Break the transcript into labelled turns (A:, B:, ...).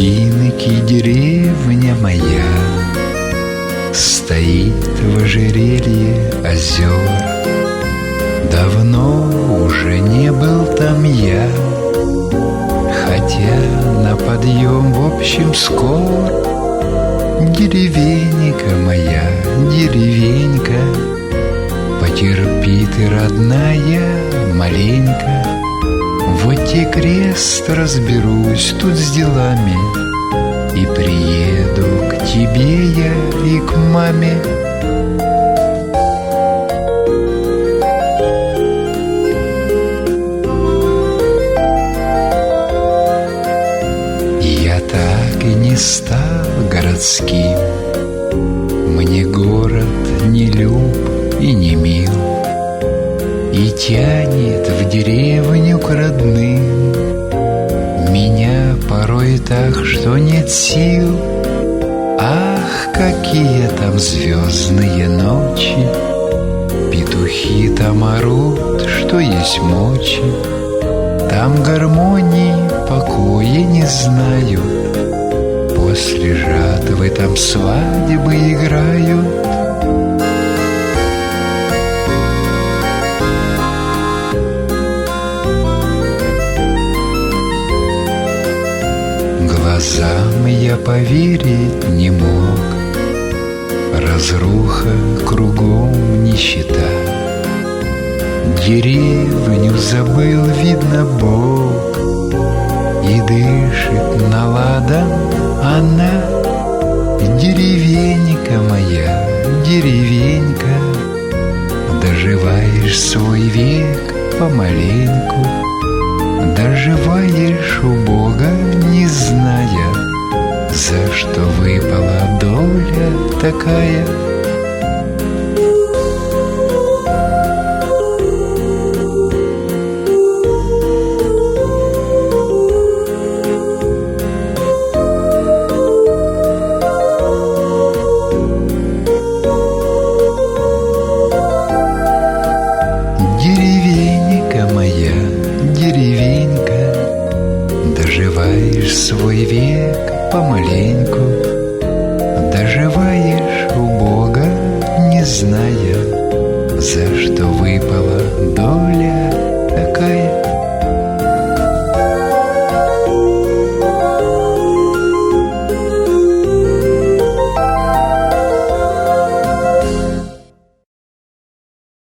A: Бинки деревня моя. Стоит в ожерелье озер. Давно уже не был там я. Хотя на подъем в общем скор Деревенька моя, деревенька. Потерпи ты, родная, маленькая. Вот те крест разберусь тут с делами И приеду к тебе я и к маме. Я так и не стал городским. Мне город не люб и не мил И тянет в деревню к родным. Меня порой так, что нет сил. Ах, какие там звездные ночи! Петухи там орут, что есть мочи. Там гармонии покоя не знают После жатвы там свадьбы играют Глазам я поверить не мог. Разруха кругом нищета Деревню забыл, видно, Бог. И дышит наладом она. Деревенька моя, деревенька Доживаешь свой век помаленьку. Доживаешь у Бога, такая. Деревенька моя, деревенька, Доживаешь свой век помаленьку, Доживаешь зная, за что